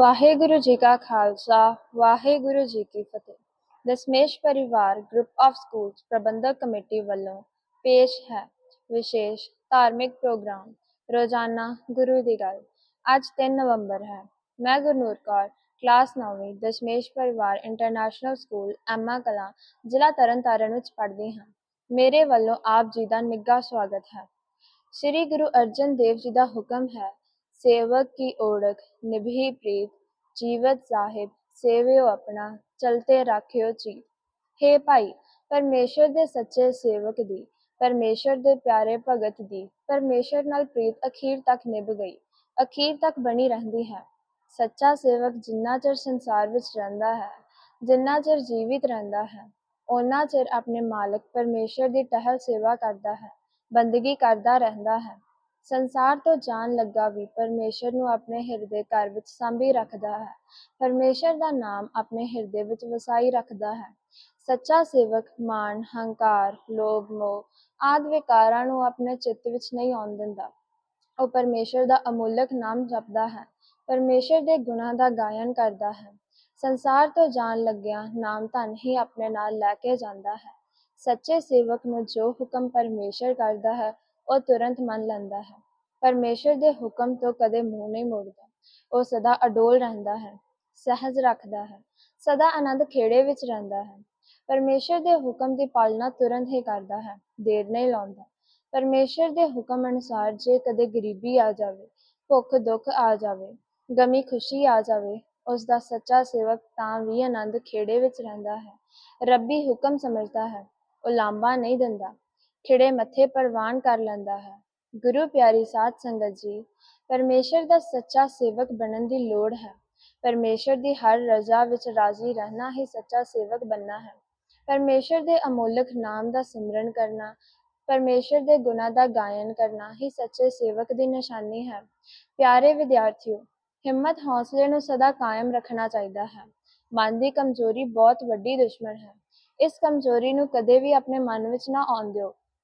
ਵਾਹਿਗੁਰੂ ਜੀ ਕਾ ਖਾਲਸਾ, ਵਾਹਿਗੁਰੂ ਜੀ ਕੀ ਫਤਿਹ। Dashmesh Parivar group of schools Parbandhak committee ਵੱਲੋਂ ਪੇਸ਼ ਹੈ ਵਿਸ਼ੇਸ਼ ਧਾਰਮਿਕ ਪ੍ਰੋਗਰਾਮ, ਰੋਜ਼ਾਨਾ ਗੁਰੂ ਦੀ ਗੱਲ। ਅੱਜ 3 ਨਵੰਬਰ ਹੈ। ਮੈਂ ਗੁਰਨੂਰ ਕੌਰ, ਕਲਾਸ 9ਵੀਂ Dashmesh Parivar international school Emma Kalan, ਜ਼ਿਲ੍ਹਾ ਤਰਨਤਾਰਨ ਵਿੱਚ ਪੜ੍ਹਦੀ ਹਾਂ। ਮੇਰੇ ਵੱਲੋਂ ਆਪ ਜੀ ਦਾ ਨਿੱਘਾ ਸਵਾਗਤ ਹੈ। ਸ੍ਰੀ ਗੁਰੂ ਅਰਜਨ ਦੇਵ ਜੀ ਦਾ ਹੁਕਮ ਹੈ ਸੇਵਕ ਕੀ ਓੜਕ ਨਿਭੀ ਪ੍ਰੀਤ, ਜੀਵਤ ਸਾਹਿਬ, ਸੇਵਿਓ ਆਪਣਾ, ਚਲਤੇ ਰਾਖਿਓ ਚੀਤ। ਹੇ ਭਾਈ, ਪਰਮੇਸ਼ਰ ਦੇ ਸੱਚੇ ਸੇਵਕ ਦੀ, ਪਰਮੇਸ਼ਰ ਦੇ ਪਿਆਰੇ ਭਗਤ ਦੀ, ਪਰਮੇਸ਼ਰ ਨਾਲ ਪ੍ਰੀਤ ਅਖੀਰ ਤੱਕ ਨਿਭ ਗਈ, ਅਖੀਰ ਤੱਕ ਬਣੀ ਰਹਿੰਦੀ ਹੈ। ਸੱਚਾ ਸੇਵਕ ਜਿੰਨਾ ਚਿਰ ਸੰਸਾਰ ਵਿੱਚ ਰਹਿੰਦਾ ਹੈ, ਜਿੰਨਾ ਚਿਰ ਜੀਵਿਤ ਰਹਿੰਦਾ ਹੈ ਉਹਨਾਂ ਚਿਰ ਆਪਣੇ ਮਾਲਕ ਪਰਮੇਸ਼ਰ ਦੀ ਟਹਿਲ ਸੇਵਾ ਕਰਦਾ ਹੈ, ਬੰਦਗੀ ਕਰਦਾ ਰਹਿੰਦਾ ਹੈ। ਸੰਸਾਰ ਤੋਂ ਜਾਣ ਲੱਗਾ ਵੀ ਪਰਮੇਸ਼ਰ ਨੂੰ ਆਪਣੇ ਹਿਰਦੇ ਘਰ ਵਿੱਚ ਸਾਂਭੀ ਰੱਖਦਾ ਹੈ। ਪਰਮੇਸ਼ਰ ਦਾ ਨਾਮ ਆਪਣੇ ਹਿਰਦੇ ਵਿੱਚ ਵਸਾਈ ਰੱਖਦਾ ਹੈ। ਸੱਚਾ ਸੇਵਕ, ਮਾਣ, ਹੰਕਾਰ, ਲੋਭ, ਮੋਹ ਆਦਿ ਵਿਕਾਰਾਂ ਨੂੰ ਆਪਣੇ ਚਿੱਤ ਵਿੱਚ ਨਹੀਂ ਆਉਣ ਦਿੰਦਾ। ਉਹ ਪਰਮੇਸ਼ਰ ਦਾ ਅਮੁੱਲਕ ਨਾਮ ਜਪਦਾ ਹੈ। ਪਰਮੇਸ਼ਰ ਦੇ ਗੁਣਾਂ ਦਾ ਗਾਇਨ ਕਰਦਾ ਹੈ। ਸੰਸਾਰ ਤੋਂ ਜਾਣ ਲੱਗਿਆ ਨਾਮ ਧਨ ਹੀ ਆਪਣੇ ਨਾਲ ਲੈ ਕੇ ਜਾਂਦਾ ਹੈ। ਸੱਚੇ ਸੇਵਕ ਨੂੰ ਜੋ ਹੁਕਮ ਪਰਮੇਸ਼ਰ ਕਰਦਾ ਹੈ ਉਹ ਤੁਰੰਤ ਮੰਨ ਲੈਂਦਾ ਹੈ। ਪਰਮੇਸ਼ਰ ਦੇ ਹੁਕਮ ਤੋਂ ਕਦੇ ਮੂੰਹ ਨਹੀਂ ਮੋੜਦਾ। ਉਹ ਸਦਾ ਅਡੋਲ ਰਹਿੰਦਾ ਹੈ, ਸਹਿਜ ਰੱਖਦਾ ਹੈ, ਸਦਾ ਆਨੰਦ ਖੇੜੇ ਵਿੱਚ ਰਹਿੰਦਾ ਹੈ। ਪਰਮੇਸ਼ਰ ਦੇ ਹੁਕਮ ਦੀ ਪਾਲਣਾ ਤੁਰੰਤ ਹੀ ਕਰਦਾ ਹੈ, ਦੇਰ ਨਹੀਂ ਲਾਉਂਦਾ। ਪਰਮੇਸ਼ਰ ਦੇ ਹੁਕਮ ਅਨੁਸਾਰ ਜੇ ਕਦੇ ਗਰੀਬੀ ਆ ਜਾਵੇ, ਭੁੱਖ ਦੁੱਖ ਆ ਜਾਵੇ, ਗਮੀ ਖੁਸ਼ੀ ਆ ਜਾਵੇ, ਉਸ ਦਾ ਸੱਚਾ ਸੇਵਕ ਤਾਂ ਵੀ ਆਨੰਦ ਖੇੜੇ ਵਿੱਚ ਰਹਿੰਦਾ ਹੈ। ਰੱਬੀ ਹੁਕਮ ਸਮਝਦਾ ਹੈ, ਉਹ ਲਾਂਬਾ ਨਹੀਂ ਦਿੰਦਾ। ਖਿੜੇ ਮੱਥੇ ਪ੍ਰਵਾਨ ਕਰ ਲੈਂਦਾ ਹੈ। ਗੁਰੂ ਪਿਆਰੀ ਸਾਧ ਸੰਗਤ ਜੀ, ਪਰਮੇਸ਼ਰ ਦਾ ਸੱਚਾ ਸੇਵਕ ਬਣਨ ਦੀ ਲੋੜ ਹੈ। ਪਰਮੇਸ਼ਰ ਦੀ ਹਰ ਰਜ਼ਾ ਵਿੱਚ ਰਾਜ਼ੀ ਰਹਿਣਾ ਹੀ ਸੱਚਾ ਸੇਵਕ ਬਣਨਾ ਹੈ। ਪਰਮੇਸ਼ਰ ਦੇ ਅਮੋਲਕ ਨਾਮ ਦਾ ਸਿਮਰਨ ਕਰਨਾ, ਪਰਮੇਸ਼ਰ ਦੇ ਗੁਣਾਂ ਦਾ ਗਾਇਨ ਕਰਨਾ ਹੀ ਸੱਚੇ ਸੇਵਕ ਦੀ ਨਿਸ਼ਾਨੀ ਹੈ। ਪਿਆਰੇ ਵਿਦਿਆਰਥੀਓ, ਹਿੰਮਤ ਹੌਸਲੇ ਨੂੰ ਸਦਾ ਕਾਇਮ ਰੱਖਣਾ ਚਾਹੀਦਾ ਹੈ। ਮਨ ਦੀ ਕਮਜ਼ੋਰੀ ਬਹੁਤ ਵੱਡੀ ਦੁਸ਼ਮਣ ਹੈ। ਇਸ ਕਮਜ਼ੋਰੀ ਨੂੰ ਕਦੇ ਵੀ ਆਪਣੇ ਮਨ ਵਿੱਚ ਨਾ ਆਉਣ ਦਿਓ।